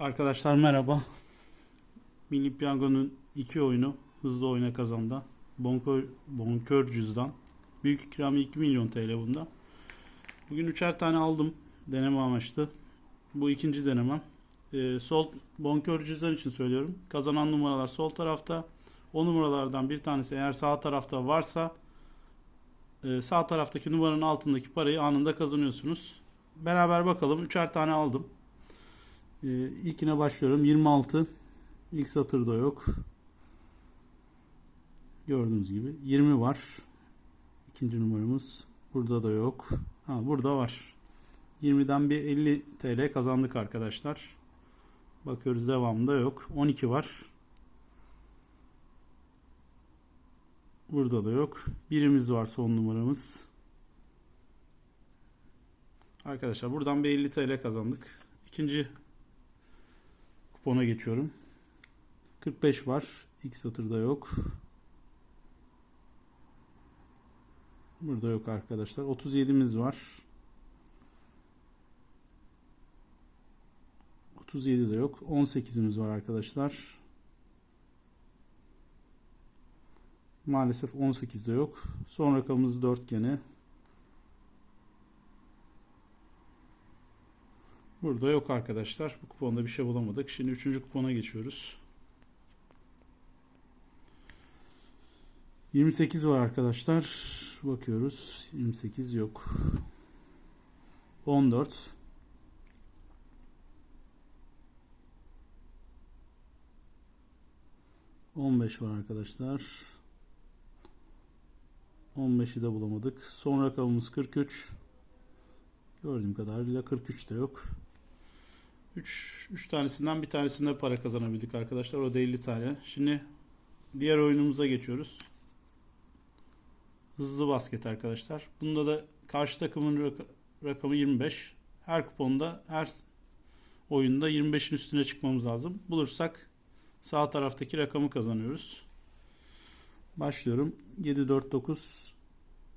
Arkadaşlar merhaba. Milli Piyango'nun iki oyunu hızlı oyuna kazandı. Bonkör, bonkör cüzdan. Büyük ikramiye 2 milyon TL bunda. Bugün üçer tane aldım. Deneme amaçlı. Bu ikinci denemem. Ee, sol bonkör cüzdan için söylüyorum. Kazanan numaralar sol tarafta. O numaralardan bir tanesi eğer sağ tarafta varsa e, sağ taraftaki numaranın altındaki parayı anında kazanıyorsunuz. Beraber bakalım. Üçer tane aldım. Ee, ilkine başlıyorum. 26. İlk satırda yok. Gördüğünüz gibi. 20 var. İkinci numaramız. Burada da yok. Ha burada var. 20'den bir 50 TL kazandık arkadaşlar. Bakıyoruz devamında yok. 12 var. Burada da yok. Birimiz var son numaramız. Arkadaşlar buradan bir 50 TL kazandık. İkinci kupona geçiyorum. 45 var. İlk satırda yok. Burada yok arkadaşlar. 37'miz var. 37 de yok. 18'imiz var arkadaşlar. Maalesef 18 de yok. Son rakamımız 4 gene. Burada yok arkadaşlar. Bu kuponda bir şey bulamadık. Şimdi 3. kupona geçiyoruz. 28 var arkadaşlar. Bakıyoruz. 28 yok. 14 15 var arkadaşlar. 15'i de bulamadık. Son rakamımız 43. Gördüğüm kadarıyla 43 de yok. 3 3 tanesinden bir tanesinde para kazanabildik arkadaşlar. O da 50 tane. Şimdi diğer oyunumuza geçiyoruz. Hızlı basket arkadaşlar. Bunda da karşı takımın rak- rakamı 25. Her kuponda her oyunda 25'in üstüne çıkmamız lazım. Bulursak sağ taraftaki rakamı kazanıyoruz. Başlıyorum. 7 4 9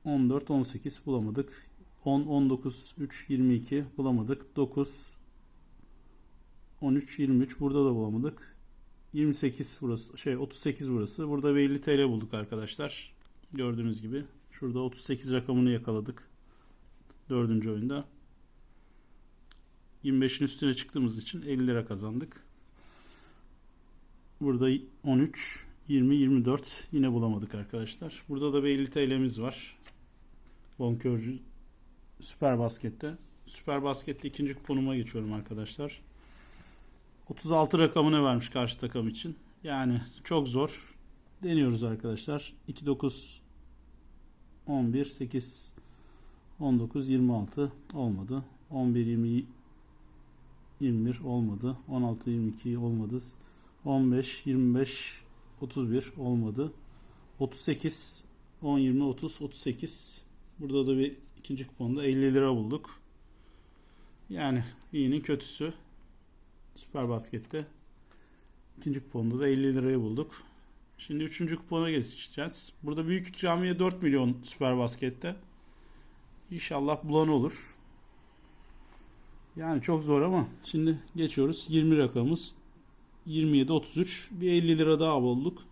14 18 bulamadık. 10 19 3 22 bulamadık. 9 13 23 burada da bulamadık. 28 burası şey 38 burası. Burada bir 50 TL bulduk arkadaşlar. Gördüğünüz gibi. Şurada 38 rakamını yakaladık. Dördüncü oyunda. 25'in üstüne çıktığımız için 50 lira kazandık. Burada 13, 20, 24 yine bulamadık arkadaşlar. Burada da bir 50 TL'miz var. Bonkörcü Süper Basket'te. Süper Basket'te ikinci kuponuma geçiyorum arkadaşlar. 36 rakamını vermiş karşı takım için. Yani çok zor. Deniyoruz arkadaşlar. 2 9 11 8 19 26 olmadı. 11 20 21 olmadı. 16 22 olmadı. 15 25 31 olmadı. 38 10 20 30 38 Burada da bir ikinci kuponda 50 lira bulduk. Yani iyinin kötüsü. Süper Basket'te. İkinci kuponda da 50 lirayı bulduk. Şimdi üçüncü kupona geçeceğiz. Burada büyük ikramiye 4 milyon Süper Basket'te. İnşallah bulan olur. Yani çok zor ama şimdi geçiyoruz. 20 rakamımız 27 33 bir 50 lira daha bulduk.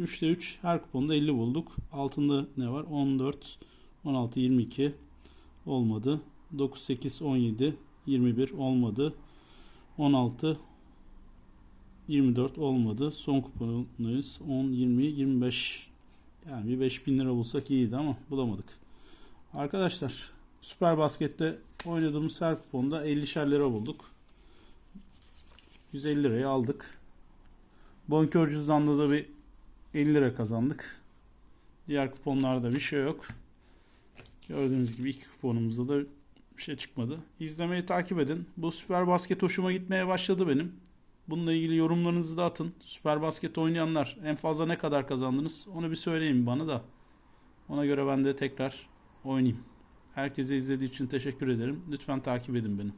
3'te 3 her kuponda 50 bulduk. Altında ne var? 14 16 22 olmadı. 9 8 17 21 olmadı. 16 24 olmadı. Son kuponundayız. 10 20 25 yani bir 5000 lira bulsak iyiydi ama bulamadık. Arkadaşlar Süper Basket'te oynadığımız her kuponda 50'şer lira bulduk. 150 lirayı aldık. Bonkör cüzdanda da bir 50 lira kazandık. Diğer kuponlarda bir şey yok. Gördüğünüz gibi iki kuponumuzda da bir şey çıkmadı. İzlemeyi takip edin. Bu Süper Basket hoşuma gitmeye başladı benim. Bununla ilgili yorumlarınızı da atın. Süper Basket oynayanlar en fazla ne kadar kazandınız? Onu bir söyleyin bana da. Ona göre ben de tekrar oynayayım. Herkese izlediği için teşekkür ederim. Lütfen takip edin beni.